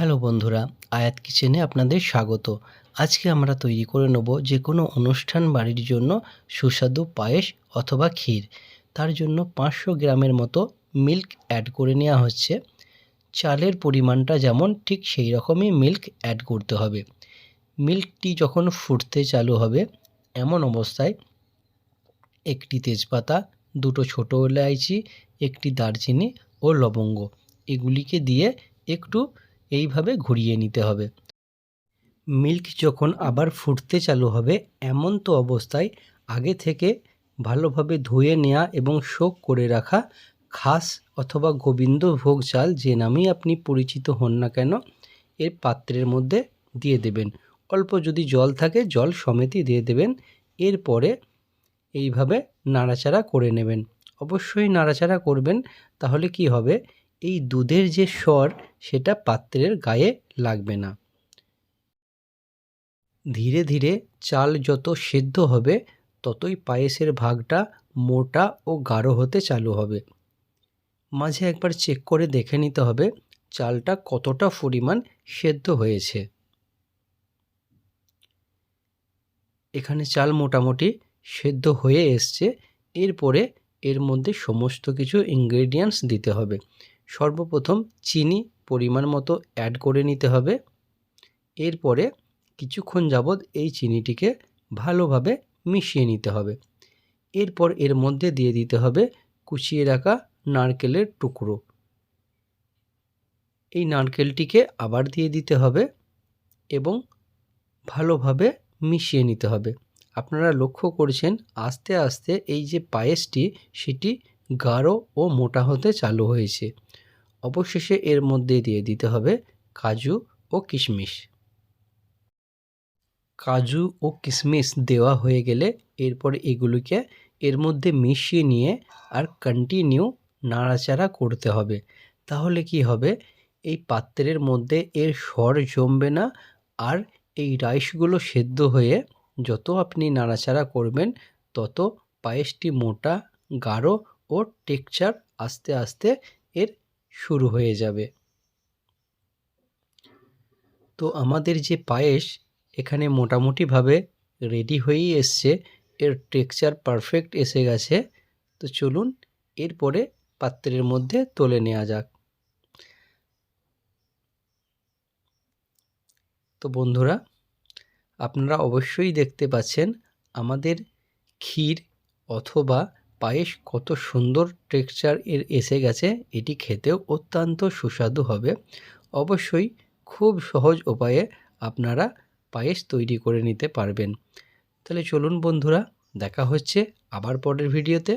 Hello বন্ধুরা, আয়াত কিচেনে আপনাদের স্বাগত। আজকে আমরা তৈরি করে নেব যে কোনো অনুষ্ঠান বাড়ির জন্য সুস্বাদু পায়েস অথবা ক্ষীর। তার জন্য পাঁচশো গ্রামের মতো মিল্ক অ্যাড করে নেওয়া হচ্ছে। চালের পরিমাণটা যেমন, ঠিক সেই রকমই মিল্ক অ্যাড করতে হবে। মিল্কটি যখন ফুটতে চালু হবে, এমন অবস্থায় একটি তেজপাতা, দুটো ছোটো এলাইচি একটি দারচিনি ও লবঙ্গ। এগুলিকে দিয়ে একটু এইভাবে ঘুরিয়ে নিতে হবে। মিল্ক যখন আবার ফুটতে চালু হবে, এমন তো অবস্থায় আগে থেকে ভালোভাবে ধুয়ে নেওয়া এবং শোক করে রাখা খাস অথবা গোবিন্দভোগ চাল যে নামেই আপনি পরিচিত হন না কেন, এর পাত্রের মধ্যে দিয়ে দেবেন। অল্প যদি জল থাকে, জল সমেতই দিয়ে দেবেন। এরপরে এইভাবে নাড়াচাড়া করে নেবেন। অবশ্যই নাড়াচাড়া করবেন, তাহলে কি হবে? এই দুধের যে স্বর, সেটা পাত্রের গায়ে লাগবে না। ধীরে ধীরে চাল যত সেদ্ধ হবে, ততই পায়েসের ভাগটা মোটা ও গাঢ় হতে চালু হবে। মাঝে একবার চেক করে দেখে নিতে হবে, চালটা কতটা পরিমাণ সেদ্ধ হয়েছে। এখানে চাল মোটামুটি সেদ্ধ হয়ে এসছে, এরপরে এর মধ্যে সমস্ত কিছু ইনগ্রেডিয়েন্টস দিতে হবে। সর্বপ্রথম চিনি পরিমাণ মতো অ্যাড করে নিতে হবে। এরপরে কিছুক্ষণ যাবৎ এই চিনিটিকে ভালোভাবে মিশিয়ে নিতে হবে। এরপর এর মধ্যে দিয়ে দিতে হবে কুচিয়ে রাখা নারকেলের টুকরো। এই নারকেলটিকে আবার দিয়ে দিতে হবে এবং ভালোভাবে মিশিয়ে নিতে হবে। আপনারা লক্ষ্য করছেন, আস্তে আস্তে এই যে পায়েসটি, সেটি গাঢ় ও মোটা হতে চালু হয়েছে। অবশেষে এর মধ্যে দিয়ে দিতে হবে কাজু ও কিশমিশ। কাজু ও কিশমিশ দেওয়া হয়ে গেলে এরপর এগুলিকে এর মধ্যে মিশিয়ে নিয়ে আর কন্টিনিউ নাড়াচাড়া করতে হবে। তাহলে কি হবে? এই পাত্রের মধ্যে এর স্বর জমবে না আর এই রাইসগুলো সেদ্ধ হয়ে যত আপনি নাড়াচাড়া করবেন তত পায়েসটি মোটা, গাঢ় ও টেক্সচার আস্তে আস্তে শুরু হয়ে যাবে। তো আমাদের যে পায়েস, এখানে মোটামুটিভাবে রেডি হয়েই এসছে। এর টেক্সচার পারফেক্ট এসে গেছে। তো চলুন এরপরে পাত্রের মধ্যে তুলে নেওয়া যাক। তো বন্ধুরা, আপনারা অবশ্যই দেখতে পাচ্ছেন আমাদের ক্ষীর অথবা পায়েস কত সুন্দর টেক্সচার এর এসে গেছে, এটি খেতেও অত্যন্ত সুস্বাদু হবে। অবশ্যই খুব সহজ উপায়ে আপনারা পায়েস তৈরি করে নিতে পারবেন। তাহলে চলুন বন্ধুরা, দেখা হচ্ছে আবার পরের ভিডিওতে।